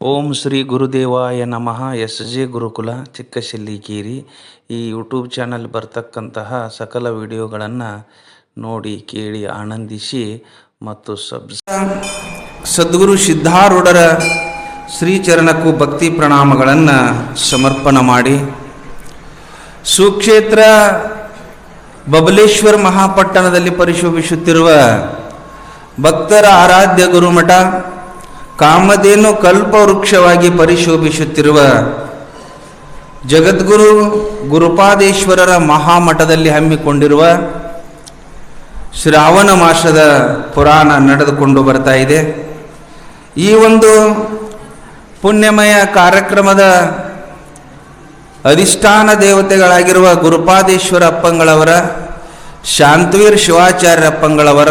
ಓಂ ಶ್ರೀ ಗುರುದೇವಾಯ ನಮಃ. S J ಗುರುಕುಲ ಚಿಕ್ಕಶಿಲ್ಲಿಕೇರಿ ಈ YouTube channel ಬರ್ತಕ್ಕಂತಹ ಸಕಲ ವಿಡಿಯೋಗಳನ್ನು ನೋಡಿ ಕೇಳಿ ಆನಂದಿಸಿ ಮತ್ತು ಸಬ್ ಸದ್ಗುರು ಸಿದ್ಧಾರೂಢರ ಶ್ರೀಚರಣಕ್ಕೂ ಭಕ್ತಿ ಪ್ರಣಾಮಗಳನ್ನು ಸಮರ್ಪಣ ಮಾಡಿ. ಸುಕ್ಷೇತ್ರ ಬಬಲೇಶ್ವರ ಮಹಾಪಟ್ಟಣದಲ್ಲಿ ಪರಿಶೋಭಿಸುತ್ತಿರುವ ಭಕ್ತರ ಆರಾಧ್ಯ ಗುರುಮಠ ಕಾಮಧೇನು ಕಲ್ಪವೃಕ್ಷವಾಗಿ ಪರಿಶೋಭಿಸುತ್ತಿರುವ ಜಗದ್ಗುರು ಗುರುಪಾದೇಶ್ವರರ ಮಹಾಮಠದಲ್ಲಿ ಹಮ್ಮಿಕೊಂಡಿರುವ ಶ್ರಾವಣ ಮಾಸದ ಪುರಾಣ ನಡೆದುಕೊಂಡು ಬರ್ತಾ ಇದೆ. ಈ ಒಂದು ಪುಣ್ಯಮಯ ಕಾರ್ಯಕ್ರಮದ ಅಧಿಷ್ಠಾನ ದೇವತೆಗಳಾಗಿರುವ ಗುರುಪಾದೇಶ್ವರ ಅಪ್ಪಂಗಳವರ, ಶಾಂತವೀರ್ ಶಿವಾಚಾರ್ಯ ಅಪ್ಪಂಗಳವರ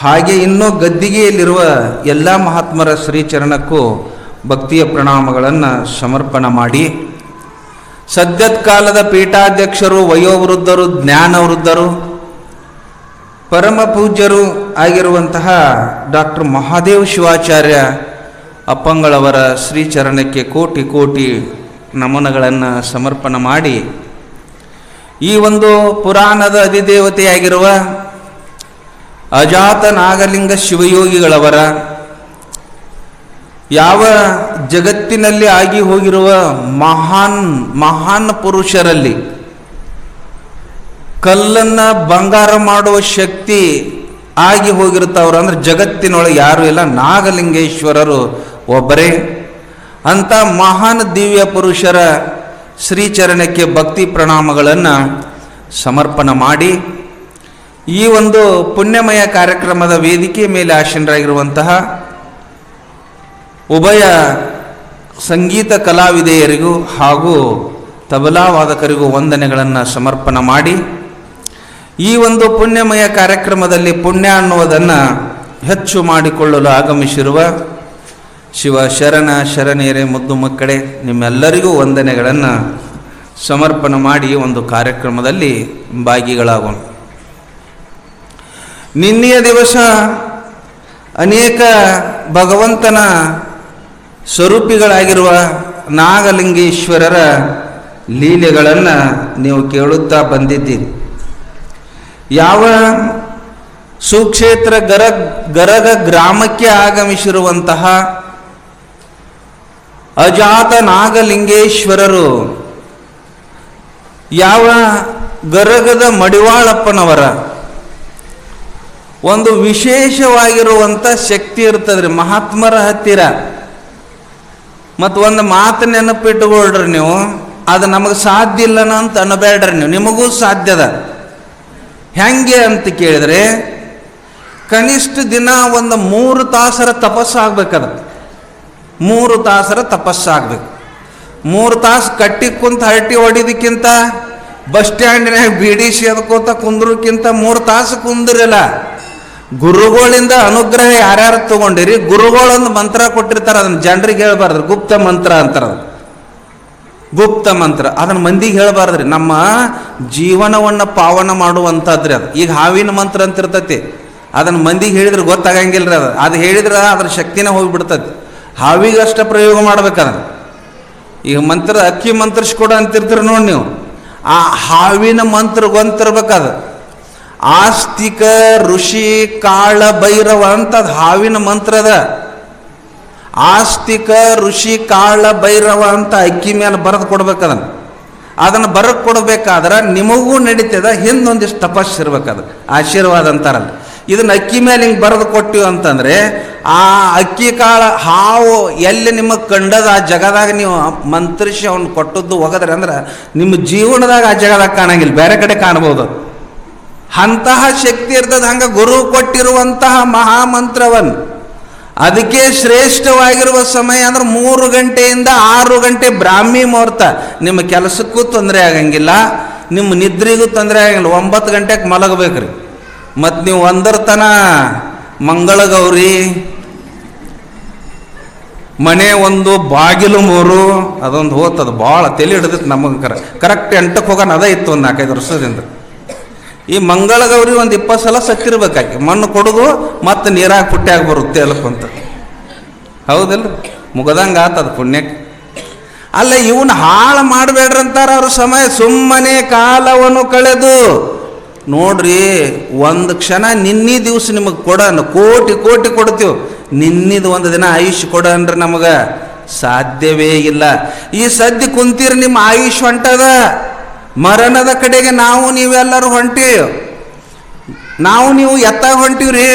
ಹಾಗೆ ಇನ್ನೂ ಗದ್ದಿಗೆಯಲ್ಲಿರುವ ಎಲ್ಲ ಮಹಾತ್ಮರ ಶ್ರೀಚರಣಕ್ಕೂ ಭಕ್ತಿಯ ಪ್ರಣಾಮಗಳನ್ನು ಸಮರ್ಪಣ ಮಾಡಿ. ಸದ್ಯದ ಕಾಲದ ಪೀಠಾಧ್ಯಕ್ಷರು, ವಯೋವೃದ್ಧರು, ಜ್ಞಾನವೃದ್ಧರು ಪರಮ ಪೂಜ್ಯರು ಆಗಿರುವಂತಹ ಡಾಕ್ಟರ್ ಮಹಾದೇವ್ ಶಿವಾಚಾರ್ಯ ಅಪ್ಪಂಗಳವರ ಶ್ರೀಚರಣಕ್ಕೆ ಕೋಟಿ ಕೋಟಿ ನಮನಗಳನ್ನು ಸಮರ್ಪಣೆ ಮಾಡಿ. ಈ ಒಂದು ಪುರಾಣದ ಅಧಿದೇವತೆಯಾಗಿರುವ ಅಜಾತ ನಾಗಲಿಂಗ ಶಿವಯೋಗಿಗಳವರ, ಯಾವ ಜಗತ್ತಿನಲ್ಲಿ ಆಗಿ ಹೋಗಿರುವ ಮಹಾನ್ ಮಹಾನ್ ಪುರುಷರಲ್ಲಿ ಕಲ್ಲನ್ನ ಬಂಗಾರ ಮಾಡುವ ಶಕ್ತಿ ಆಗಿ ಹೋಗಿರ್ತಾವ್ರು ಅಂದ್ರೆ ಜಗತ್ತಿನೊಳಗೆ ಯಾರು ಇಲ್ಲ, ನಾಗಲಿಂಗೇಶ್ವರರು ಒಬ್ಬರೇ. ಅಂತ ಮಹಾನ್ ದಿವ್ಯ ಪುರುಷರ ಶ್ರೀಚರಣಕ್ಕೆ ಭಕ್ತಿ ಪ್ರಣಾಮಗಳನ್ನು ಸಮರ್ಪಣ ಮಾಡಿ ಈ ಒಂದು ಪುಣ್ಯಮಯ ಕಾರ್ಯಕ್ರಮದ ವೇದಿಕೆ ಮೇಲೆ ಆಶೀನರಾಗಿರುವಂತಹ ಉಭಯ ಸಂಗೀತ ಕಲಾವಿದೆಯರಿಗೂ ಹಾಗೂ ತಬಲಾ ವಾದಕರಿಗೂ ವಂದನೆಗಳನ್ನು ಸಮರ್ಪಣೆ ಮಾಡಿ ಈ ಒಂದು ಪುಣ್ಯಮಯ ಕಾರ್ಯಕ್ರಮದಲ್ಲಿ ಪುಣ್ಯ ಅನ್ನುವುದನ್ನು ಹೆಚ್ಚು ಮಾಡಿಕೊಳ್ಳಲು ಆಗಮಿಸಿರುವ ಶಿವ ಶರಣ, ಶರಣೆಯರೇ, ಮುದ್ದು ಮಕ್ಕಳೇ, ನಿಮ್ಮೆಲ್ಲರಿಗೂ ವಂದನೆಗಳನ್ನು ಸಮರ್ಪಣೆ ಮಾಡಿ ಒಂದು ಕಾರ್ಯಕ್ರಮದಲ್ಲಿ ಭಾಗಿಗಳಾಗೋಣ. ನಿನ್ನೆಯ ದಿವಸ ಅನೇಕ ಭಗವಂತನ ಸ್ವರೂಪಿಗಳಾಗಿರುವ ನಾಗಲಿಂಗೇಶ್ವರರ ಲೀಲೆಗಳನ್ನು ನೀವು ಕೇಳುತ್ತಾ ಬಂದಿದ್ದೀರಿ. ಯಾವ ಸುಕ್ಷೇತ್ರ ಗರ, ಗರಗ ಗ್ರಾಮಕ್ಕೆ ಆಗಮಿಸಿರುವಂತಹ ಅಜಾತ ನಾಗಲಿಂಗೇಶ್ವರರು ಯಾವ ಗರಗದ ಮಡಿವಾಳಪ್ಪನವರ ಒಂದು ವಿಶೇಷವಾಗಿರುವಂಥ ಶಕ್ತಿ ಇರ್ತದ್ರಿ, ಮಹಾತ್ಮರ ಹತ್ತಿರ. ಮತ್ತು ಒಂದು ಮಾತು ನೆನಪಿಟ್ಟುಕೊಳ್ರಿ ನೀವು, ಅದು ನಮಗೆ ಸಾಧ್ಯ ಇಲ್ಲ ಅಂತ ಅನ್ನಬೇಡ್ರಿ ನೀವು, ನಿಮಗೂ ಸಾಧ್ಯದ ಹೆಂಗೆ ಅಂತ ಕೇಳಿದ್ರೆ, ಕನಿಷ್ಠ ದಿನ ಒಂದು ಮೂರು ತಾಸರ ತಪಸ್ಸಾಗಬೇಕದ ಮೂರು ತಾಸರ ತಪಸ್ಸಾಗಬೇಕು ಮೂರು ತಾಸು ಕಟ್ಟಿ ಕುಂತ ಹರಟಿ ಹೊಡಿದಕ್ಕಿಂತ ಬಸ್ ಸ್ಟ್ಯಾಂಡಿನಾಗ ಬೀಡಿ ಸೇದ್ಕೋತ ಕುಂದ್ರಕ್ಕಿಂತ ಮೂರು ತಾಸು ಕುಂದ್ರಿಲ್ಲ. ಗುರುಗಳಿಂದ ಅನುಗ್ರಹ ಯಾರ್ಯಾರು ತಗೊಂಡಿರಿ, ಗುರುಗಳೊಂದು ಮಂತ್ರ ಕೊಟ್ಟಿರ್ತಾರೆ, ಅದನ್ನ ಜನರಿಗೆ ಹೇಳ್ಬಾರ್ದು. ಗುಪ್ತ ಮಂತ್ರ ಅಂತಾರದು ಗುಪ್ತ ಮಂತ್ರ. ಅದನ್ನ ಮಂದಿಗೆ ಹೇಳ್ಬಾರ್ದ್ರಿ. ನಮ್ಮ ಜೀವನವನ್ನು ಪಾವನ ಮಾಡುವಂಥದ್ರಿ ಅದು. ಈಗ ಹಾವಿನ ಮಂತ್ರ ಅಂತ ಇರ್ತೈತಿ ಅದನ್ನ ಮಂದಿಗೆ ಹೇಳಿದ್ರೆ ಗೊತ್ತಾಗಂಗಿಲ್ರಿ ಅದು. ಅದು ಹೇಳಿದ್ರೆ ಅದ್ರ ಶಕ್ತಿನೇ ಹೋಗಿಬಿಡ್ತೈತಿ. ಹಾವಿಗಷ್ಟ ಪ್ರಯೋಗ ಮಾಡ್ಬೇಕದ ಈಗ ಮಂತ್ರ ಅಕ್ಕಿ ಮಂತ್ರಿಸ್ಕೊಡ ಅಂತಿರ್ತೀರಿ ನೋಡಿ ನೀವು. ಆ ಹಾವಿನ ಮಂತ್ರ ಗೊಂತಿರ್ಬೇಕದು ಆಸ್ತಿಕ ಋಷಿ ಕಾಳ ಭೈರವ ಅಂತ ಹಾವಿನ ಮಂತ್ರದ ಆಸ್ತಿಕ ಋಷಿ ಕಾಳ ಭೈರವ ಅಂತ ಅಕ್ಕಿ ಮೇಲೆ ಬರೆದು ಕೊಡ್ಬೇಕದನ್ನು ಅದನ್ನು. ಬರಕ್ಕೆ ಕೊಡ್ಬೇಕಾದ್ರೆ ನಿಮಗೂ ನಡೀತದ, ಹಿಂದೊಂದಿಷ್ಟು ತಪಸ್ಸಿರ್ಬೇಕದು ಆಶೀರ್ವಾದ ಅಂತಾರಲ್ಲ. ಇದನ್ನ ಅಕ್ಕಿ ಮೇಲೆ ಹಿಂಗೆ ಬರೆದು ಕೊಟ್ಟಿವಿ ಅಂತಂದ್ರೆ, ಆ ಅಕ್ಕಿ ಕಾಳ ಹಾವು ಎಲ್ಲಿ ನಿಮಗೆ ಕಂಡದ, ಆ ಜಗದಾಗ ನೀವು ಮಂತ್ರಿಸಿ ಅವ್ನು ಕೊಟ್ಟದ್ದು ಹೋಗದ್ರೆ ಅಂದ್ರೆ, ನಿಮ್ಮ ಜೀವನದಾಗ ಆ ಜಗದಾಗ ಕಾಣಂಗಿಲ್ಲ. ಬೇರೆ ಕಡೆ ಕಾಣ್ಬೋದು. ಅಂತಹ ಶಕ್ತಿ ಇರ್ತದೆ ಹಂಗೆ ಗುರು ಕೊಟ್ಟಿರುವಂತಹ ಮಹಾಮಂತ್ರವನ್ನು ಅದಕ್ಕೆ ಶ್ರೇಷ್ಠವಾಗಿರುವ ಸಮಯ ಅಂದ್ರೆ ಮೂರು ಗಂಟೆಯಿಂದ ಆರು ಗಂಟೆ ಬ್ರಾಹ್ಮಿ ಮುಹೂರ್ತ. ನಿಮ್ಮ ಕೆಲಸಕ್ಕೂ ತೊಂದರೆ ಆಗಂಗಿಲ್ಲ, ನಿಮ್ಮ ನಿದ್ರೆಗೂ ತೊಂದರೆ ಆಗಂಗಿಲ್ಲ, ಒಂಬತ್ತು ಗಂಟೆಗೆ ಮಲಗಬೇಕ್ರಿ. ಮತ್ತು ನೀವು ಒಂದರ ತನ ಮಂಗಳಗೌರಿ, ಮನೆ ಒಂದು ಬಾಗಿಲು ಮೂರು, ಅದೊಂದು ಹೋತದ ಭಾಳ ತಲೆ ಹಿಡಿದಿತ್ತು ನಮಗೆ ಕರ ಕರೆಕ್ಟ್ ಎಂಟಕ್ಕೆ ಹೋಗೋಣ, ಅದೇ ಇತ್ತು ಒಂದು ನಾಲ್ಕೈದು ವರ್ಷದಿಂದ. ಈ ಮಂಗಳಗೌರಿ ಒಂದು ಇಪ್ಪತ್ತು ಸಲ ಸತ್ತಿರ್ಬೇಕಾಕಿ. ಮಣ್ಣು ಕೊಡೋದು ಮತ್ತು ನೀರಾಗಿ ಪುಟ್ಟ್ಯಾಗ ಬರುತ್ತೆ ಅಲ್ಲಕ್ಕಂತ ಹೌದಲ್ರಿ ಮುಗದಂಗೆ ಆತದ ಪುಣ್ಯಕ್ಕೆ. ಅಲ್ಲ, ಇವನು ಹಾಳು ಮಾಡಬೇಡ್ರಂತಾರ ಅವ್ರ ಸಮಯ. ಸುಮ್ಮನೆ ಕಾಲವನ್ನು ಕಳೆದು. ನೋಡ್ರಿ, ಒಂದು ಕ್ಷಣ ನಿನ್ನಿ ದಿವಸ ನಿಮಗೆ ಕೊಡೋಣ ಕೋಟಿ ಕೋಟಿ ಕೊಡ್ತೀವಿ. ನಿನ್ನಿದು ಒಂದು ದಿನ ಆಯುಷ್ ಕೊಡನ್ರಿ ನಮಗೆ ಸಾಧ್ಯವೇ ಇಲ್ಲ. ಈ ಸದ್ಯ ಕುಂತೀರಿ, ನಿಮ್ಮ ಆಯುಷ್ ಹೊಂಟದ. ಮರಣದ ಕಡೆಗೆ ನಾವು ನೀವೆಲ್ಲರೂ ಹೊಂಟಿ. ನಾವು ನೀವು ಎತ್ತ ಹೊಂಟಿವ್ರಿ.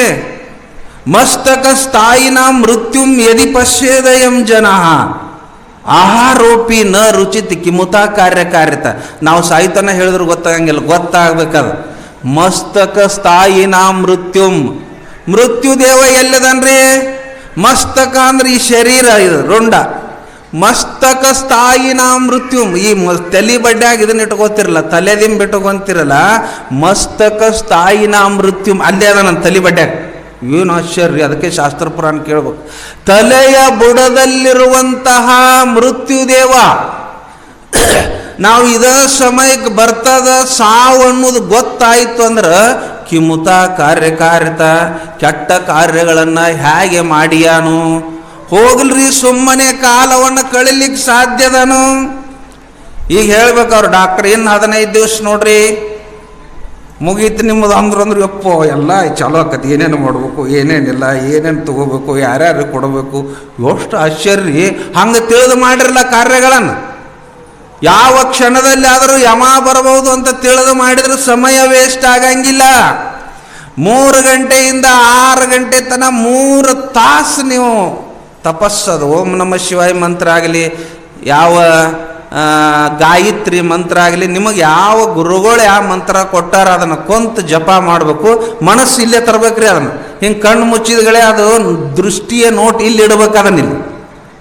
ಮಸ್ತಕ ಸ್ಥಾಯಿನ ಮೃತ್ಯುಂ ಯದಿ ಪಶ್ಯೇದಯಂ ಜನ. ಆಹಾರೋಪಿ ನ ರುಚಿತ ಕಿಮುತ ಕಾರ್ಯಕಾರಿತ. ನಾವು ಸಾಯಿತನ ಹೇಳಿದ್ರು ಗೊತ್ತಾಗಂಗಿಲ್ಲ, ಗೊತ್ತಾಗ್ಬೇಕದು. ಮಸ್ತಕ ಸ್ಥಾಯಿನ ಮೃತ್ಯುಂ. ಮೃತ್ಯು ದೇವ ಎಲ್ಲದನ್ರಿ? ಮಸ್ತಕ ಅಂದ್ರೆ ಈ ಶರೀರ ಇದು, ರುಂಡ. ಮಸ್ತಕ ಸ್ಥಾಯಿ ನಾ ಮೃತ್ಯು. ಈ ತಲೆ ಬಡ್ಡ್ಯಾಗ ಇದನ್ನ ಇಟ್ಕೋತಿರಲ್ಲ ತಲೆದಿಂಬ ಬಿಟ್ಕೊಂತಿರಲ್ಲ ಮಸ್ತಕ ಸ್ಥಾಯಿ ನಾ ಮೃತ್ಯು. ಅಲ್ಲೇ ಅದ ನನ್ನ ತಲೆ ಬಡ್ಡ್ಯಾಗ ಏನು ಆಶ್ಚರ್ಯ, ಅದಕ್ಕೆ ಶಾಸ್ತ್ರ ಪುರಾಣ ಕೇಳ್ಬೇಕು. ತಲೆಯ ಬುಡದಲ್ಲಿರುವಂತಹ ಮೃತ್ಯುದೇವ ನಾವು ಇದ ಸಮಯಕ್ಕೆ ಬರ್ತದ ಸಾವು ಅನ್ನೋದು ಗೊತ್ತಾಯ್ತು ಅಂದ್ರೆ, ಕಿಮುತ ಕಾರ್ಯಕಾರಿತ ಕೆಟ್ಟ ಕಾರ್ಯಗಳನ್ನು ಹೇಗೆ ಮಾಡಿಯಾನು? ಹೋಗ್ಲ್ರಿ ಸುಮ್ಮನೆ ಕಾಲವನ್ನು ಕಳಿಲಿಕ್ಕೆ ಸಾಧ್ಯದನು. ಈಗ ಹೇಳ್ಬೇಕು ಅವ್ರು ಡಾಕ್ಟರ್, ಇನ್ನು ಹದಿನೈದು ದಿವಸ ನೋಡ್ರಿ. ಮುಗೀತು ನಿಮ್ಮದು ಅಂದ್ರೆ ಅಂದ್ರೆ, ಯಪ್ಪೋ, ಎಲ್ಲ ಚಲೋ ಆಕತಿ. ಏನೇನು ಮಾಡಬೇಕು, ಏನೇನಿಲ್ಲ, ಏನೇನು ತಗೋಬೇಕು ಯಾರ್ಯಾರು ಕೊಡಬೇಕು. ಎಷ್ಟು ಆಶ್ಚರ್ಯ. ಹಂಗೆ ತಿಳಿದು ಮಾಡಿರಲ್ಲ ಕಾರ್ಯಗಳನ್ನು. ಯಾವ ಕ್ಷಣದಲ್ಲಿ ಆದರೂ ಯಮ ಬರಬಹುದು ಅಂತ ತಿಳಿದು ಮಾಡಿದ್ರೆ ಸಮಯ ವೇಸ್ಟ್ ಆಗಂಗಿಲ್ಲ. ಮೂರು ಗಂಟೆಯಿಂದ ಆರು ಗಂಟೆ ತನಕ ಮೂರು ತಾಸು ನೀವು ತಪಸ್ಸದು. ಓಂ ನಮ ಶಿವಾಯ ಮಂತ್ರ ಆಗಲಿ, ಯಾವ ಗಾಯತ್ರಿ ಮಂತ್ರ ಆಗಲಿ, ನಿಮಗೆ ಯಾವ ಗುರುಗಳು ಯಾವ ಮಂತ್ರ ಕೊಟ್ಟಾರ ಅದನ್ನು ಕೊಂತ ಜಪ ಮಾಡಬೇಕು. ಮನಸ್ಸು ಇಲ್ಲೇ ತರಬೇಕ್ರಿ ಅದನ್ನು. ಹಿಂಗೆ ಕಣ್ಣು ಮುಚ್ಚಿದಗಳೇ ಅದು ದೃಷ್ಟಿಯ ನೋಟ್ ಇಲ್ಲಿ ಇಡ್ಬೇಕು ಅದನ್ನ ಇಲ್ಲಿ.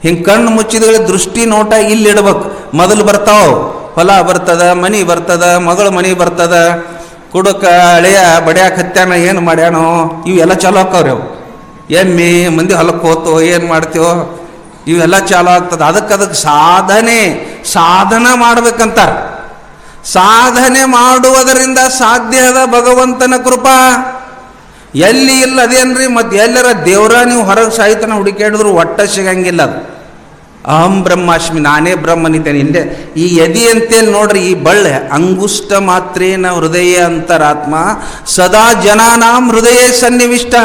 ಹಿಂಗೆ ಕಣ್ಣು ಮುಚ್ಚಿದಗಳೇ ದೃಷ್ಟಿ ನೋಟ ಇಲ್ಲಿ ಇಡಬೇಕು. ಮೊದಲು ಬರ್ತಾವ. ಹೊಲ ಬರ್ತದ, ಮನಿ ಬರ್ತದ, ಮಗಳ ಮನಿ ಬರ್ತದ, ಕುಡಕ, ಅಳೆಯ, ಬಡ್ಯಾಕ ಹತ್ಯಾನ ಏನು ಮಾಡ್ಯಾನೋ, ಇವೆಲ್ಲ ಚಲೋ ಅವು. ಎಮ್ಮೆ, ಮಂದಿ ಹೊಲಕ್ಕೆ ಹೋತೋ, ಏನು ಮಾಡ್ತೀವೋ, ಇವೆಲ್ಲ ಚಾಲು ಆಗ್ತದೆ. ಅದಕ್ಕೆ ಅದಕ್ಕೆ ಸಾಧನೆ, ಸಾಧನ ಮಾಡ್ಬೇಕಂತಾರೆ. ಸಾಧನೆ ಮಾಡುವುದರಿಂದ ಸಾಧ್ಯ ಅದ ಭಗವಂತನ ಕೃಪಾ. ಎಲ್ಲಿ ಇಲ್ಲ ಅದೇನ್ರಿ ಮತ್ತೆ ಎಲ್ಲರ ದೇವ್ರ ನೀವು ಹೊರಗೆ ಸಾಯಿತನ ಹುಡುಕಾಡಿದ್ರು ಒಟ್ಟ ಸಿಗಂಗಿಲ್ಲ ಅದು. ಅಹಂ ಬ್ರಹ್ಮಾಸ್ಮಿ, ನಾನೇ ಬ್ರಹ್ಮನಿದ್ದೇನೆ. ಹಿಂದೆ ಈ ಯದಿ ಅಂತೇಳಿ ನೋಡ್ರಿ, ಈ ಬಳ್ಳೆ, ಅಂಗುಷ್ಟ ಮಾತ್ರೇನ ಹೃದಯ ಅಂತರಾತ್ಮ, ಸದಾ ಜನಾನಾಂ ಹೃದಯ ಸನ್ನಿವಿಷ್ಟ.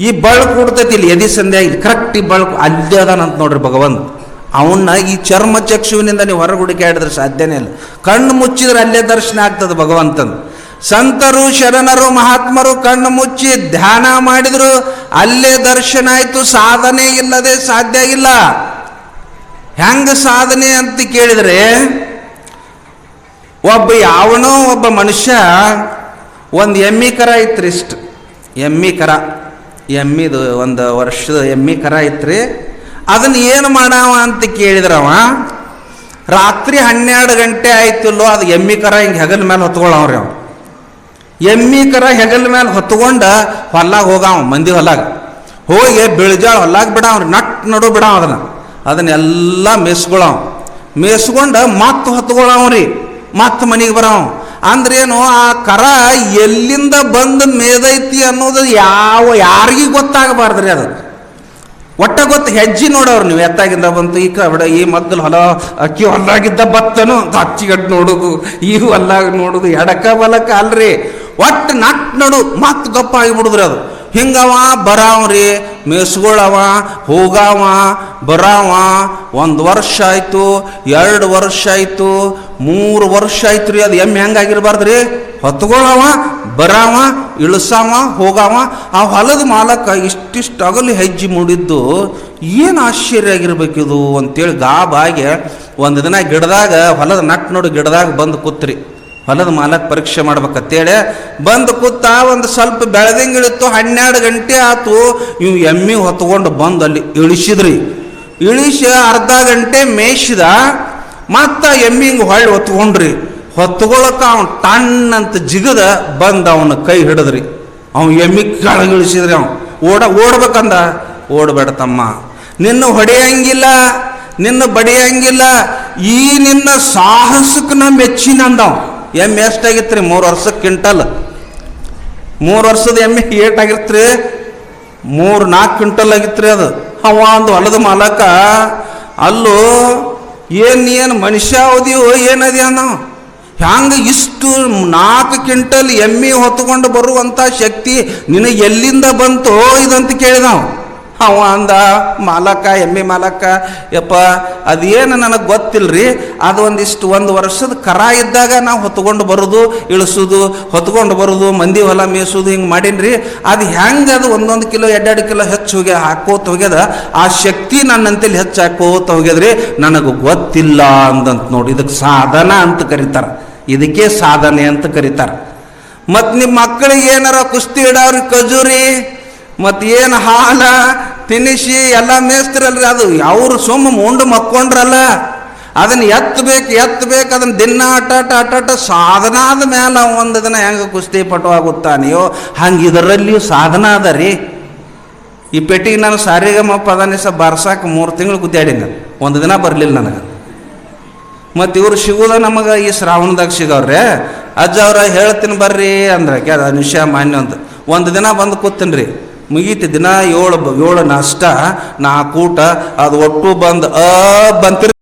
ಈ ಬಳ್ಕು ಕೊಡ್ತೈತಿ ಇಲ್ಲಿ ಎದಿ ಸಂಧ್ಯಾ, ಇಲ್ಲಿ ಕರೆಕ್ಟ್ ಈ ಬಳಕು ಅಲ್ಲೇ ಅದಾನಂತ ನೋಡ್ರಿ ಭಗವಂತ. ಅವನ್ನ ಈ ಚರ್ಮ ಚಕ್ಷುವಿನಿಂದ ನೀವು ಹೊರಗುಡಿಕೆ ಹುಡುಕಾಡಿದ್ರೆ ಸಾಧ್ಯನೇ ಇಲ್ಲ. ಕಣ್ಣು ಮುಚ್ಚಿದ್ರೆ ಅಲ್ಲೇ ದರ್ಶನ ಆಗ್ತದೆ ಭಗವಂತನ. ಸಂತರು, ಶರಣರು, ಮಹಾತ್ಮರು ಕಣ್ಣು ಮುಚ್ಚಿ ಧ್ಯಾನ ಮಾಡಿದ್ರು, ಅಲ್ಲೇ ದರ್ಶನ ಆಯಿತು, ಸಾಧನೆ ಇಲ್ಲದೆ ಸಾಧ್ಯ ಇಲ್ಲ. ಹೆಂಗ ಸಾಧನೆ ಅಂತ ಕೇಳಿದ್ರೆ, ಒಬ್ಬ ಯಾವನೋ ಒಬ್ಬ ಮನುಷ್ಯ ಒಂದು ಎಮ್ಮಿಕರ ಕರ ಇತ್ರಿ ಇಷ್ಟು ಎಮ್ಮಿ ಕರ. ಎಮ್ಮಿದು ಒಂದು ವರ್ಷದ ಎಮ್ಮಿ ಕರ ಇತ್ರಿ, ಅದನ್ನ ಏನು ಮಾಡಾವ ಅಂತ ಕೇಳಿದ್ರವ, ರಾತ್ರಿ ಹನ್ನೆರಡು ಗಂಟೆ ಆಯ್ತಿಲ್ಲೋ, ಅದು ಎಮ್ಮಿ ಕರ ಹಿಂಗೆ ಹೆಗಲ ಮೇಲೆ ಹೊತ್ಕೊಳ್ಳವ್ರಿ ಅವ್ರು ಎಮ್ಮಿ ಕರ ಹೆಗಲ ಮೇಲೆ ಹೊತ್ಕೊಂಡು ಹೊಲಾಗ ಹೋಗಾವ ಮಂದಿ ಹೊಲಾಗ ಹೋಗಿ ಬೆಳಜಾಳ ಹೊಲಾಗ ಬಿಡಾವ್ರಿ ನಟ್ ನಡು ಬಿಡಾವ ಅದನ್ನು. ಅದನ್ನೆಲ್ಲ ಮೇಸ್ಕೊಳವ. ಮೇಸ್ಕೊಂಡ ಮತ್ತೆ ಹೊತ್ಕೊಳ್ಳವ್ರಿ ಮತ್ತೆ ಮನೆಗೆ ಬರಾವ. ಅಂದ್ರೇನು, ಆ ಕರ ಎಲ್ಲಿಂದ ಬಂದು ಮೇದೈತಿ ಅನ್ನೋದು ಯಾವ ಯಾರಿಗೂ ಗೊತ್ತಾಗಬಾರ್ದ್ರಿ ಅದು. ಒಟ್ಟ ಗೊತ್ತು ಹೆಜ್ಜೆ ನೋಡೋರು ನೀವು, ಎತ್ತಾಗಿಂದ ಬಂತು, ಈ ಕಬಡ ಈ ಮೊದಲು ಹೊಲ, ಅಕ್ಕಿ ಹೊಲ್ಲಾಗಿದ್ದ ಬತ್ತನು ಅಂತ ಅಚ್ಚಿಗಟ್ಟು ನೋಡುದು ಈ ಹೊಲ್ಲಾಗ ನೋಡುದು ಎಡಕ ಬಲಕ ಅಲ್ರಿ. ಒಟ್ಟು ನಟ್ ನಡು ಮತ್ತೆ ಗಪ್ಪ ಆಗಿಬಿಡುದ್ರಿ ಅದು. ಹಿಂಗವ ಬರಾವ್ರಿ ಮೇಸ್ಗೊಳವ, ಹೋಗಾವ, ಬರಾವ, ಒಂದು ವರ್ಷ ಆಯಿತು, ಎರಡು ವರ್ಷ ಆಯಿತು, ಮೂರು ವರ್ಷ ಆಯ್ತು ರೀ, ಅದು ಎಮ್ಮೆ ಹೆಂಗಾಗಿರ್ಬಾರ್ದ್ರಿ? ಹೊತ್ಗೊಳವ, ಬರಾವ, ಇಳಿಸಾವ, ಹೋಗಾವ, ಆ ಹೊಲದ ಮಾಲಕ ಇಷ್ಟಿಷ್ಟು ಅಗಲಿ ಹೆಜ್ಜೆ ಮೂಡಿದ್ದು ಏನು ಆಶ್ಚರ್ಯ ಆಗಿರ್ಬೇಕಿದು ಅಂತೇಳಿ ಗಾಬಾಗೆ ಒಂದು ದಿನ ಗಿಡದಾಗ, ಹೊಲದ ನಟ್ ನೋಡಿ ಗಿಡದಾಗ ಬಂದು ಕೂತ್ರಿ. ಹೊಲದ ಮಾಲಕ್ ಪರೀಕ್ಷೆ ಮಾಡ್ಬೇಕಂತೇಳಿ ಬಂದು ಕೂತ ಒಂದು ಸ್ವಲ್ಪ ಬೆಳೆದಂಗಿಳಿತ್ತು, ಹನ್ನೆರಡು ಗಂಟೆ ಆತು ಇವು ಎಮ್ಮಿ ಹೊತ್ಕೊಂಡು ಬಂದು ಅಲ್ಲಿ ಇಳಿಸಿದ್ರಿ. ಇಳಿಸಿ ಅರ್ಧ ಗಂಟೆ ಮೇಯ್ಸಿದ, ಮತ್ತ ಎಮ್ಮಿ ಹಿಂಗೆ ಹೊಳ್ಳಿ ಹೊತ್ಕೊಂಡ್ರಿ. ಹೊತ್ಕೊಳಕ ಅವ್ನು ಟಣ್ಣಂತ ಜಿಗದ ಬಂದು ಅವನ ಕೈ ಹಿಡಿದ್ರಿ. ಅವ್ನು ಎಮ್ಮಿ ಕೆಳಗೆ ಇಳಿಸಿದ್ರಿ ಅವ್ನು. ಓಡ, ಓಡ್ಬೇಕಂದ? ಓಡಬೇಡ ತಮ್ಮ. ನಿನ್ನ ಹೊಡೆಯಂಗಿಲ್ಲ, ನಿನ್ನ ಬಡಿಯಂಗಿಲ್ಲ, ಈ ನಿನ್ನ ಸಾಹಸಕ್ಕೆ ನಾ ಮೆಚ್ಚಿನಂದವ್. ಎಮ್ಮೆ ರೀ ಮೂರು ವರ್ಷಕ್ಕೆ ಕ್ವಿಂಟಲ್. ಮೂರು ವರ್ಷದ ಎಮ್ಮೆ ಏಟಾಗಿರ್ತ್ರಿ ಮೂರು ನಾಲ್ಕು ಕ್ವಿಂಟಲ್ ಆಗಿತ್ರಿ ಅದು. ಅವ ಒಂದು ಹೊಲದ ಮಾಲಕ, ಅಲ್ಲೂ, ಏನು ಏನು ಮನುಷ್ಯ ಅವದಿಯೋ ಏನದಿ ಹ್ಯಾಂಗ ಇಷ್ಟು ನಾಲ್ಕು ಕ್ವಿಂಟಲ್ ಎಮ್ಮೆ ಹೊತ್ಕೊಂಡು ಬರುವಂಥ ಶಕ್ತಿ ನಿನಗೆ ಎಲ್ಲಿಂದ ಬಂತೋ? ಇದಂತ ಕೇಳಿದ ನಾವು. ಅವ ಅಂದ, ಮಾಲಕ, ಎಮ್ಮೆ ಮಾಲಕ, ಯಪ್ಪ, ಅದೇನು ನನಗೆ ಗೊತ್ತಿಲ್ರಿ? ಅದು ಒಂದಿಷ್ಟು ಒಂದು ವರ್ಷದ ಕರ ಇದ್ದಾಗ ನಾವು ಹೊತ್ಕೊಂಡು ಬರೋದು, ಇಳಿಸೋದು, ಹೊತ್ಕೊಂಡು ಬರೋದು, ಮಂದಿ ಹೊಲ ಮೇಯಿಸೋದು ಹಿಂಗೆ ಮಾಡೀನಿ ಅದು ಹೆಂಗೆ ಅದು ಒಂದೊಂದು ಕಿಲೋ, ಎರಡೆರಡು ಕಿಲೋ ಹೆಚ್ಚು ಹೋಗಿ ಹಾಕೋತ ಹೋಗ್ಯದ? ಆ ಶಕ್ತಿ ನನ್ನಂತಲ್ಲಿ ಹೆಚ್ಚು ಹಾಕೋತ ಹೋಗ್ಯದ್ರಿ. ನನಗೆ ಗೊತ್ತಿಲ್ಲ ಅಂದಂತ ನೋಡಿ ಇದಕ್ಕೆ ಸಾಧನ ಅಂತ ಕರೀತಾರೆ. ಇದಕ್ಕೆ ಸಾಧನೆ ಅಂತ ಕರೀತಾರೆ. ಮತ್ತು ನಿಮ್ಮ ಮಕ್ಕಳಿಗೆ ಏನಾರ ಕುಸ್ತಿ ಇಡೋರಿ ಖಜೂರಿ ಮತ್ತು ಏನು ಹಾಲ ತಿನಿಸಿ ಎಲ್ಲ ಮೇಯಿಸ್ತಿರಲ್ರಿ ಅದು. ಅವ್ರು ಸುಮ್ಮ ಮುಂಡು ಮಕ್ಕೊಂಡ್ರಲ್ಲ, ಅದನ್ನ ಎತ್ತಬೇಕು ಎತ್ತಬೇಕು, ಅದನ್ನ ದಿನ ಅಟಾಟ ಅಟಾಟ ಅಟ್ಟ ಸಾಧನ ಆದ ಮೇಲೆ ಒಂದು ದಿನ ಹೆಂಗೆ ಕುಸ್ತಿ ಪಟು ಆಗುತ್ತಾನೆಯೋ? ಹಂಗೆ ಇದರಲ್ಲಿಯೂ ಸಾಧನ ಅದ ರೀ. ಈ ಪೆಟ್ಟಿಗೆ ನಾನು ಸಾರಿಗಮ್ಮ ಪದನಿಸ ಬರ್ಸಾಕ ಮೂರು ತಿಂಗಳು ಗುದ್ದಾಡಿ ನಾನು. ಒಂದು ದಿನ ಬರಲಿಲ್ಲ ನನಗೆ. ಮತ್ತು ಇವ್ರು ಸಿಗೋದ ನಮಗೆ ಈ ಶ್ರಾವಣದಾಗ ಸಿಗವ್ರೆ. ಅಜ್ಜ ಅವ್ರ ಹೇಳ್ತೀನಿ ಬರ್ರಿ ಅಂದ್ರೆ ಕೇಳ ನಿಶಾ ಮಾನ್ಯ ಅಂತ. ಒಂದು ದಿನ ಬಂದು ಕೂತೀನಿ ರೀ ಮುಗೀತಿ ದಿನ ಏಳು ಏಳು ನಾಷ್ಟ ನಾಲ್ಕು ಊಟ ಅದು ಒಟ್ಟು ಬಂದು ಅ ಬಂತಿರ್